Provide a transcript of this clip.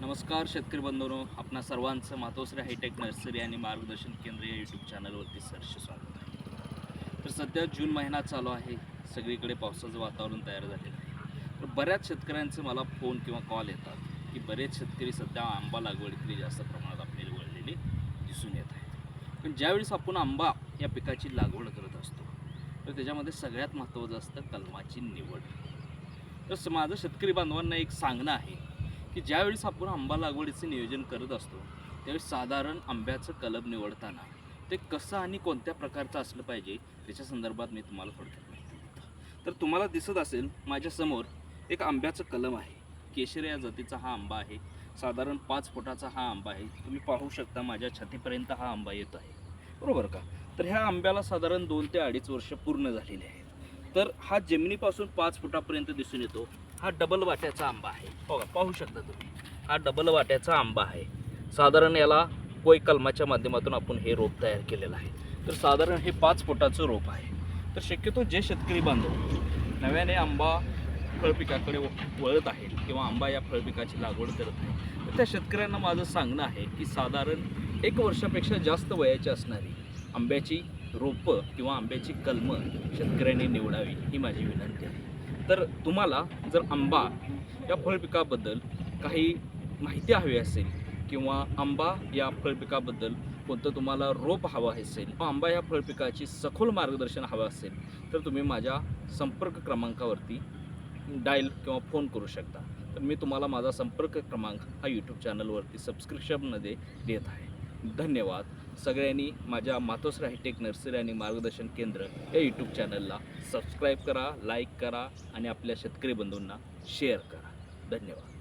नमस्कार शेतकरी बंधूंनो आपणा सर्वांचं मातोश्री हायटेक नर्सरी आणि मार्गदर्शन केंद्र या यूट्यूब चॅनलवरती सहर्ष स्वागत आहे. तर सध्या जून महिना चालू आहे सगळीकडे पावसाचं वातावरण तयार झालेलं आहे. तर बऱ्याच शेतकऱ्यांचे मला फोन किंवा कॉल येतात की बरेच शेतकरी सध्या आंबा लागवडीकडे जास्त प्रमाणात आपल्याला वळलेले दिसून येत आहेत. पण ज्यावेळेस आपण आंबा या पिकाची लागवड करत असतो तर त्याच्यामध्ये सगळ्यात महत्त्वाचं असतं कलमाची निवड. तर माझं शेतकरी बांधवांना एक सांगणं आहे की ज्यावेळेस आपण आंबा लागवडीचे नियोजन करत असतो त्यावेळेस साधारण आंब्याचं कलम निवडताना ते कसं आणि कोणत्या प्रकारचं असलं पाहिजे त्याच्या संदर्भात मी तुम्हाला थोडक्यात माहिती तर तुम्हाला दिसत असेल माझ्यासमोर एक आंब्याचं कलम आहे. केशर या जातीचा हा आंबा आहे. साधारण पाच फुटाचा हा आंबा आहे. तुम्ही पाहू शकता माझ्या छातीपर्यंत हा आंबा येत आहे. बरोबर का? तर ह्या आंब्याला साधारण दोन ते अडीच वर्ष पूर्ण झालेली आहेत. तर हा जमिनीपासून पाच फुटापर्यंत दिसून येतो. हा डबल वाट्याचा आंबा आहे. बघा पाहू शकता तुम्ही. हा डबल वाट्याचा आंबा आहे. साधारण याला कोय कलमाच्या माध्यमातून आपण हे रोप तयार केलेलं आहे. तर साधारण हे पाच फुटाचं रोप आहे. तर शक्यतो जे शेतकरी बांधव नव्याने आंबा फळपिकाकडे व- वळत आहेत किंवा आंबा या फळपिकाची लागवड करत आहे तर त्या शेतकऱ्यांना माझं सांगणं आहे की साधारण एक वर्षापेक्षा जास्त वयाची असणारी आंब्याची रोपं किंवा आंब्याची कलमं शेतकऱ्यांनी निवडावी ही माझी विनंती आहे. तर तुम्हाला जर आंबा या फळपिकाबद्दल काही माहिती हवी असेल किंवा आंबा या फळपिकाबद्दल कोणतं तुम्हाला रोप हवं असेल किंवा आंबा या फळपिकाची सखोल मार्गदर्शन हवं असेल तर तुम्ही माझ्या संपर्क क्रमांकावरती डायल किंवा फोन करू शकता. तर मी तुम्हाला माझा संपर्क क्रमांक हा यूट्यूब चॅनलवरती सबस्क्रिप्शनमध्ये देत आहे. धन्यवाद. सगळ्यांनी माझ्या मातोश्रा हायटेक नर्सरी आणि मार्गदर्शन केंद्र या यूट्यूब चॅनलला सबस्क्राईब करा लाईक करा आणि आपल्या शेतकरी बंधूंना शेअर करा. धन्यवाद.